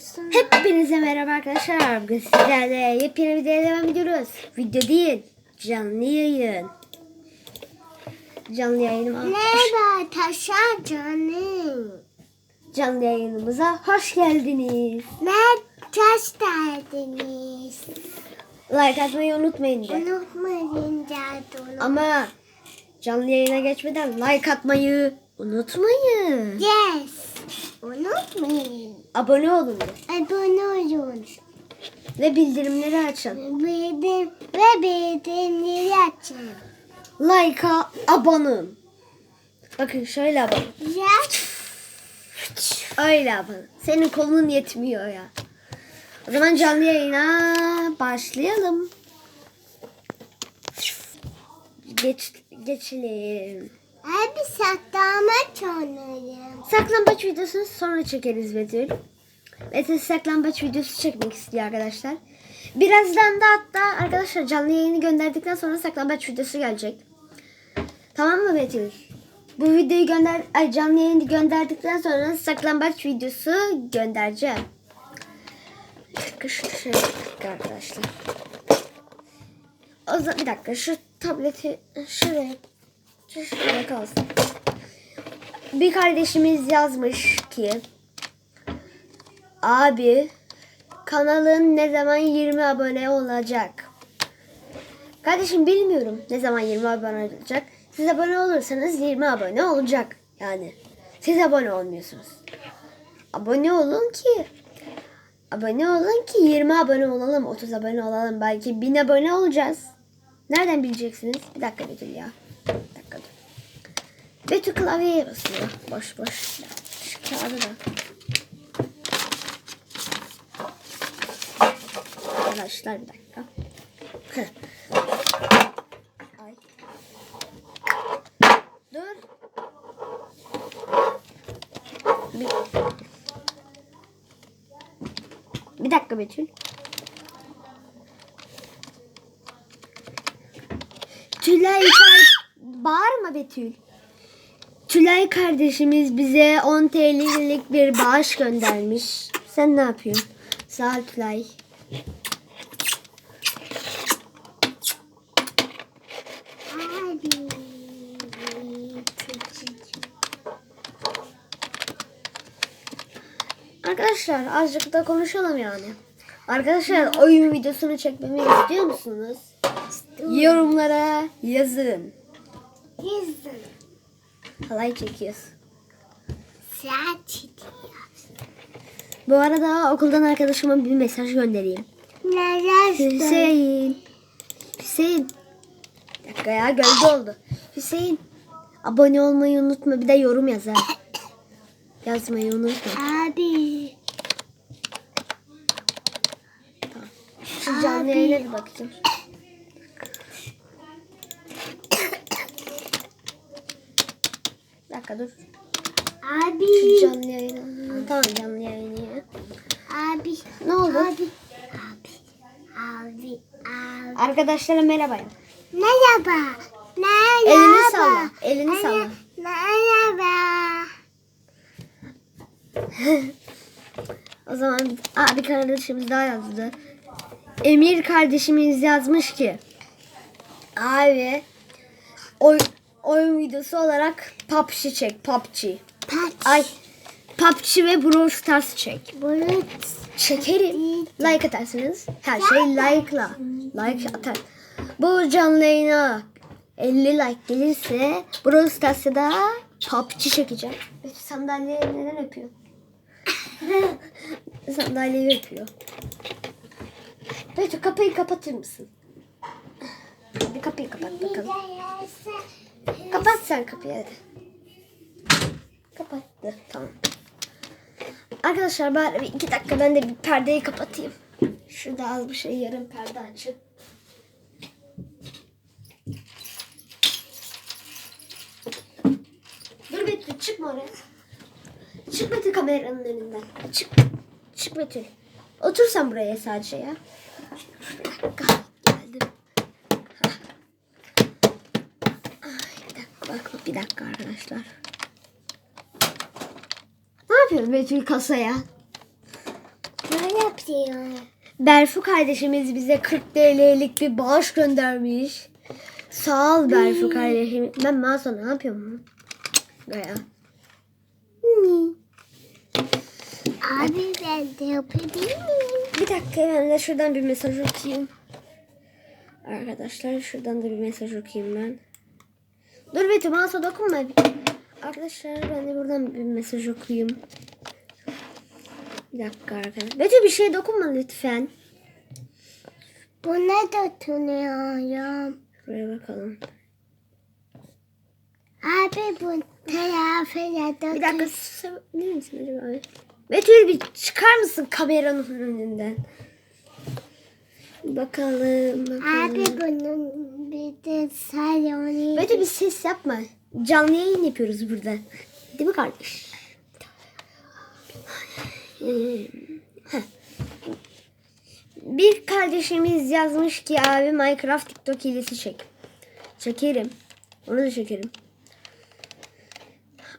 Dursun. Hepinize merhaba arkadaşlar. Bugün sizlerle yepyeni videoya devam ediyoruz. Video değil, canlı yayın. Canlı yayınıma, Merhaba taşa canım. canlı yayınımıza hoş geldiniz. Ne taş geldiniz. Like atmayı unutmayın de. Unutmayın canım. Ama canlı yayına geçmeden like atmayı unutmayın. Yes. Unutmayın. Abone olun. Abone olun. ve bildirimleri açın. Bildim ve bildirimleri açın. Like'a olun. Bakın şöyle abone. Öyle abone. Senin kolun yetmiyor ya. O zaman canlı yayına başlayalım. Geç, geçelim. Abi saklama çalayım. Saklambaç videosunu sonra çekeriz Betül. Betül saklambaç videosu çekmek istiyor arkadaşlar. Birazdan da hatta arkadaşlar canlı yayını gönderdikten sonra saklambaç videosu gelecek. Tamam mı Betül? Bu videoyu gönder, ay canlı yayını gönderdikten sonra saklambaç videosu göndereceğim. Şu şey arkadaşlar. O zaman bir dakika şu tableti şuraya şuraya kalsın. Bir kardeşimiz yazmış ki Abi kanalın ne zaman 20 abone olacak? Kardeşim bilmiyorum ne zaman 20 abone olacak. Siz abone olursanız 20 abone olacak. Yani siz abone olmuyorsunuz. Abone olun ki abone olun ki 20 abone olalım, 30 abone olalım. Belki 1000 abone olacağız. Nereden bileceksiniz? Bir dakika Betül ya. Betül klavyeye basıyor. Boş boş. Şu kağıdı da. Arkadaşlar bir dakika. Ay. Dur. Bir, bir dakika Betül. Tülay. Bağırma Betül. Tülay kardeşimiz bize 10 TL'lik bir bağış göndermiş. Sen ne yapıyorsun? Sağ ol Tülay. Arkadaşlar azıcık da konuşalım yani. Arkadaşlar oyun videosunu çekmemi istiyor musunuz? Yorumlara yazın. Yüzün. Halay çekiyoruz. Saat çekiyor. Bu arada okuldan arkadaşıma bir mesaj göndereyim. Neler Hüseyin. Hüseyin. Bir dakika ya gölge oldu. Hüseyin. Abone olmayı unutma bir de yorum yaz ha. Yazmayı unutma. Abi. Şu canlı yayına bir bakacağım. Dakika dur. Abi. Şu canlı yayını. Tamam canlı yayını ya. Abi. Ne oldu? Abi. Abi. Abi. Abi. Arkadaşlara merhaba. Merhaba. Merhaba. Elini salla. Elini salla. Merhaba. O zaman bir kardeşimiz daha yazdı. Emir kardeşimiz yazmış ki abi oy, oyun videosu olarak PUBG çek PUBG. Paç. Ay PUBG ve Brawl Stars çek. Bulut. Çekerim. Like atarsınız. Her şey like'la. Like atar. Bu canlı yayına 50 like gelirse Brawl Stars'ta da PUBG çekeceğim. Sandalyeyi neden öpüyor? Sandalyeyi öpüyor. Betül kapıyı kapatır mısın? Bir kapıyı kapat bakalım. Kapat sen kapıyı hadi. Kapattı. Tamam. Arkadaşlar bari bir iki dakika ben de bir perdeyi kapatayım. Şurada az bir şey yarım perde açık. Dur Betül çıkma oraya. Çık Betül kameranın önünden. Çık. Çık Betül. Otur sen buraya sadece ya. Bir dakika. Geldim. Hah. Ay, bir dakika bak bir dakika arkadaşlar. Ne yapıyorsun Betül kasaya? Ne yapıyor? Berfu kardeşimiz bize 40 TL'lik bir bağış göndermiş. Sağ ol Berfu kardeşim. Ben masa ne yapıyorum? Gaya. Abi ben de yapabilir miyim? Bir dakika ben de şuradan bir mesaj okuyayım. Arkadaşlar şuradan da bir mesaj okuyayım ben. Dur Betül masa dokunma. Arkadaşlar ben de buradan bir mesaj okuyayım. Bir dakika arkadaşlar. Betül bir şeye dokunma lütfen. Buna da tutunuyorum. Buraya bakalım. Abi bu tarafına da Bir dakika ne misin acaba? Betül bir çıkar mısın kameranın önünden? Bakalım. bakalım. Abi bunun Betül bir ses yapma. Canlı yayın yapıyoruz burada. Değil mi kardeş? Bir kardeşimiz yazmış ki abi Minecraft TikTok hilesi çek. Çekerim. Onu da çekerim.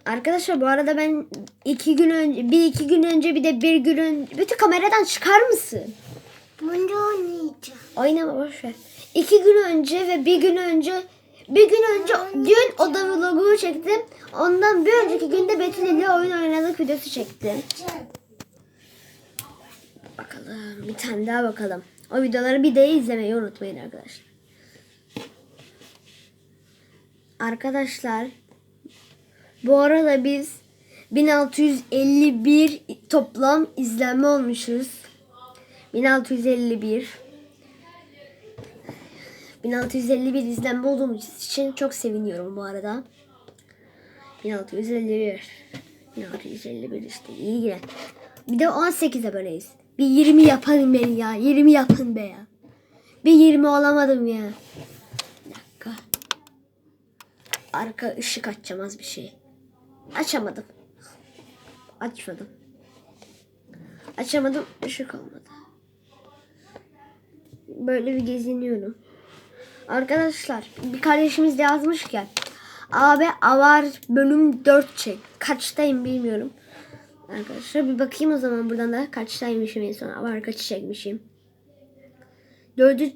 Arkadaşlar bu arada ben iki gün önce, bir iki gün önce bir de bir gün önce... Bütün kameradan çıkar mısın? Bunu oynayacağım. Oynama boş ver. İki gün önce ve bir gün önce bir gün önce dün oda vlogumu çektim. Ondan bir önceki günde Betül ile oyun oynadık videosu çektim. Bakalım bir tane daha bakalım. O videoları bir de izlemeyi unutmayın arkadaşlar. Arkadaşlar bu arada biz 1651 toplam izlenme olmuşuz. 1651 1651 izlenme olduğumuz için çok seviniyorum bu arada. 1651 1651 işte iyi yine. Bir de 18 aboneyiz. Bir 20 yapalım beni ya. 20 yapın be ya. Bir 20 olamadım ya. Bir dakika. Arka ışık açacağım az bir şey. Açamadım. Açmadım. Açamadım. ışık olmadı. Böyle bir geziniyorum. Arkadaşlar bir kardeşimiz de yazmış ki abi Avar bölüm 4 çek. Kaçtayım bilmiyorum. Arkadaşlar bir bakayım o zaman buradan da kaçtaymışım en son. Avar kaçı çekmişim. 4'ü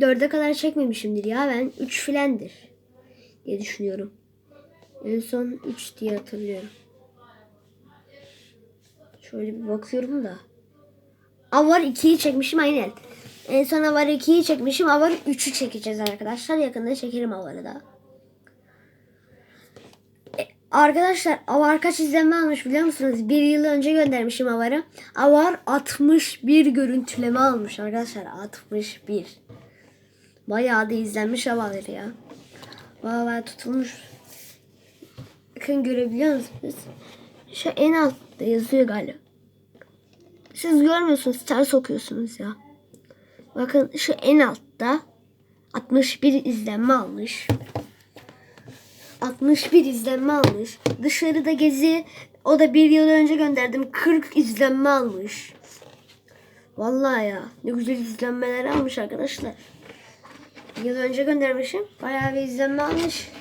4'e kadar çekmemişimdir ya ben 3 filandır diye düşünüyorum. En son 3 diye hatırlıyorum. Şöyle bir bakıyorum da. Avar 2'yi çekmişim aynen. En son Avar 2'yi çekmişim. Avar 3'ü çekeceğiz arkadaşlar. Yakında çekerim Avar'ı da. E, arkadaşlar Avar kaç izlenme almış biliyor musunuz? Bir yıl önce göndermişim Avar'ı. Avar 61 görüntüleme almış arkadaşlar. 61. Bayağı da izlenmiş Avar ya. Bayağı tutulmuş. Bakın görebiliyor musunuz? Şu en altta yazıyor galiba. Siz görmüyorsunuz. Ters okuyorsunuz ya. Bakın şu en altta 61 izlenme almış. 61 izlenme almış. Dışarıda gezi o da bir yıl önce gönderdim. 40 izlenme almış. Vallahi ya ne güzel izlenmeler almış arkadaşlar. Bir yıl önce göndermişim. Bayağı bir izlenme almış.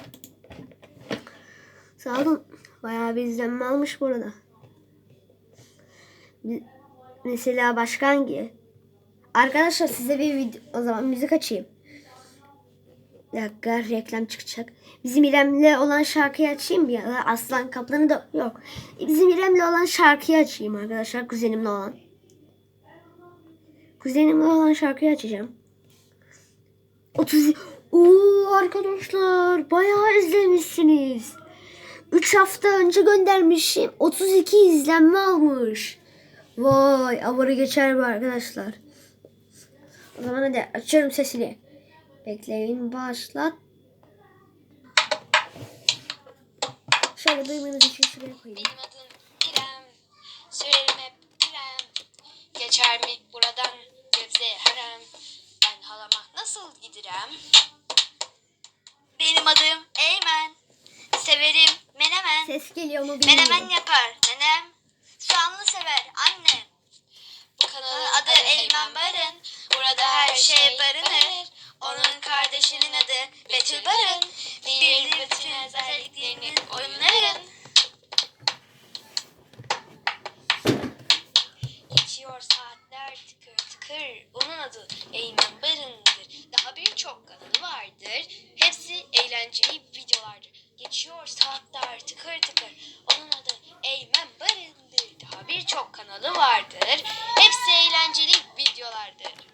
Sağ olun. Bayağı bir izlenme almış burada. Mesela başka hangi? Arkadaşlar size bir video o zaman müzik açayım. Bir dakika reklam çıkacak. Bizim İrem'le olan şarkıyı açayım da Aslan Kaplan'ı da yok. Bizim İrem'le olan şarkıyı açayım arkadaşlar kuzenimle olan. Kuzenimle olan şarkıyı açacağım. 30 Oo arkadaşlar bayağı izlemişsiniz. 3 hafta önce göndermişim. 32 izlenme almış. Vay avarı geçer bu arkadaşlar. O zaman hadi açıyorum sesini. Bekleyin başlat. Şöyle duymanız için şuraya koyayım. Benim adım İrem, sürerim hep İrem. Geçer mi buradan Gebze harem? Ben halama nasıl gidirem? Benim adım Eymen, severim menemen. Ses geliyor mu bilmiyorum. Menemen yapar nenem, soğanlı sever annem. Bu kanalın adı Eymen Barın, burada her şey barınır. Onun kardeşinin adı Betül Barın, bilir bütün özelliklerinin oyunların. Geçiyor saat Bakır. Onun adı Eymen Barın'dır. Daha birçok kanalı vardır. Hepsi eğlenceli videolardır. Geçiyor saatler tıkır tıkır. Onun adı Eymen Barın'dır. Daha birçok kanalı vardır. Hepsi eğlenceli videolardır.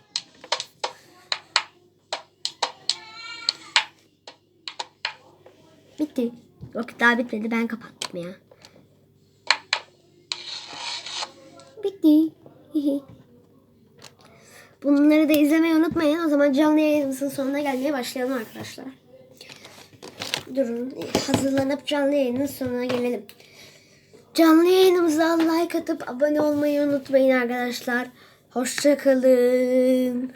Bitti. Yok daha bitmedi. Ben kapattım ya. Bitti. Bunları da izlemeyi unutmayın. O zaman canlı yayınımızın sonuna gelmeye başlayalım arkadaşlar. Durun. Hazırlanıp canlı yayının sonuna gelelim. Canlı yayınımıza like atıp abone olmayı unutmayın arkadaşlar. Hoşçakalın.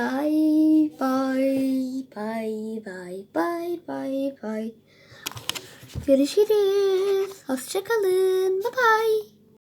Bye bye bye bye bye bye bye. Görüşürüz. Hoşçakalın. Bye bye.